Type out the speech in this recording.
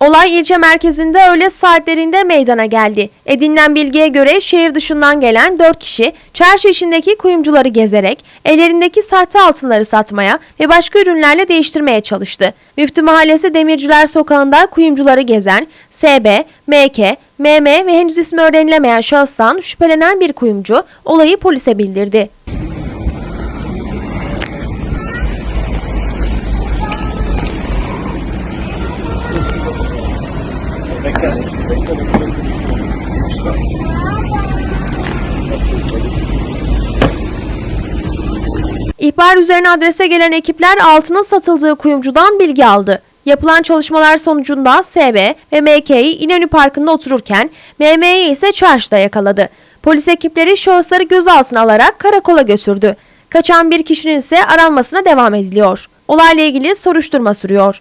Olay ilçe merkezinde öğle saatlerinde meydana geldi. Edinilen bilgiye göre şehir dışından gelen 4 kişi çarşı içindeki kuyumcuları gezerek ellerindeki sahte altınları satmaya ve başka ürünlerle değiştirmeye çalıştı. Müftü Mahallesi Demirciler Sokağı'nda kuyumcuları gezen SB, MK, MM ve henüz ismi öğrenilemeyen şahıstan şüphelenen bir kuyumcu olayı polise bildirdi. İhbar üzerine adrese gelen ekipler altının satıldığı kuyumcudan bilgi aldı. Yapılan çalışmalar sonucunda SB ve MK'yi İnönü Parkı'nda otururken MM'yi ise çarşıda yakaladı. Polis ekipleri şahısları gözaltına alarak karakola götürdü. Kaçan bir kişinin ise aranmasına devam ediliyor. Olayla ilgili soruşturma sürüyor.